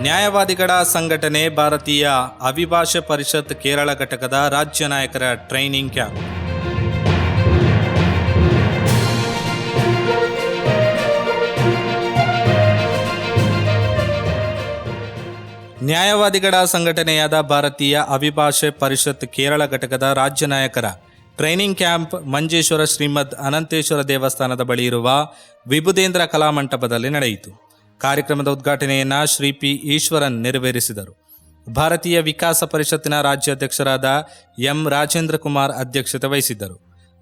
ನ್ಯಾಯವಾದಿಗಳ ಸಂಘಟನೆ ಭಾರತೀಯ ಅವಿಭಾಷೆ ಪರಿಷತ್ ಕೇರಳ ಘಟಕದ ರಾಜ್ಯ ನಾಯಕರ ಟ್ರೈನಿಂಗ್ ಕ್ಯಾಂಪ್. ನ್ಯಾಯವಾದಿಗಳ ಸಂಘಟನೆಯಾದ ಭಾರತೀಯ ಅವಿಭಾಷೆ ಪರಿಷತ್ ಕೇರಳ ಘಟಕದ ರಾಜ್ಯ ನಾಯಕರ ಟ್ರೈನಿಂಗ್ ಕ್ಯಾಂಪ್ ಮಂಜೇಶ್ವರ ಶ್ರೀಮದ್ ಅನಂತೇಶ್ವರ ದೇವಸ್ಥಾನದ ಬಳಿ ಇರುವ ವಿಭುದೇಂದ್ರ ಕಲಾಮಂಟಪದಲ್ಲಿ ನಡೆಯಿತು. ಕಾರ್ಯಕ್ರಮದ ಉದ್ಘಾಟನೆಯನ್ನು ಶ್ರೀ ಪಿ ಈಶ್ವರನ್ ನೆರವೇರಿಸಿದರು. ಭಾರತೀಯ ವಿಕಾಸ ಪರಿಷತ್ತಿನ ರಾಜ್ಯಾಧ್ಯಕ್ಷರಾದ ಎಂ ರಾಜೇಂದ್ರ ಕುಮಾರ್ ಅಧ್ಯಕ್ಷತೆ ವಹಿಸಿದ್ದರು.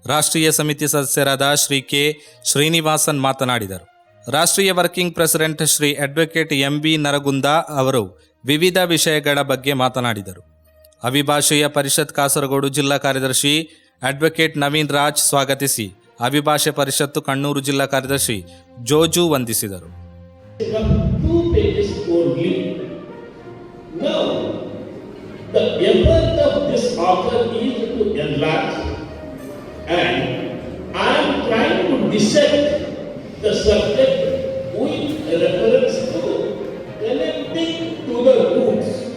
ರಾಷ್ಟ್ರೀಯ ಸಮಿತಿ ಸದಸ್ಯರಾದ ಶ್ರೀ ಕೆ ಶ್ರೀನಿವಾಸನ್ ಮಾತನಾಡಿದರು. ರಾಷ್ಟ್ರೀಯ working president Shri advocate M B Naragund ಅವರು ವಿವಿಧ ವಿಷಯಗಳ ಬಗ್ಗೆ ಮಾತನಾಡಿದರು. ಅವಿಭಾಷೆಯ ಪರಿಷತ್ ಕಾಸರಗೋಡು ಜಿಲ್ಲಾ ಕಾರ್ಯದರ್ಶಿ ಅಡ್ವೊಕೇಟ್ ನವೀನ್ ರಾಜ್ ಸ್ವಾಗತಿಸಿ ಅವಿಭಾಷೆ ಪರಿಷತ್ತು ಕಣ್ಣೂರು ಜಿಲ್ಲಾ ಕಾರ್ಯದರ್ಶಿ ಜೋಜು ವಂದಿಸಿದರು. Two pages only. Now, the effort of this author is to enlarge and I am trying to dissect the subject with reference to connecting to the roots.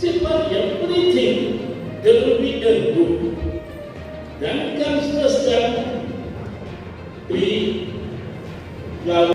See, for everything, there will be a root. Then comes the stem, tree, flower.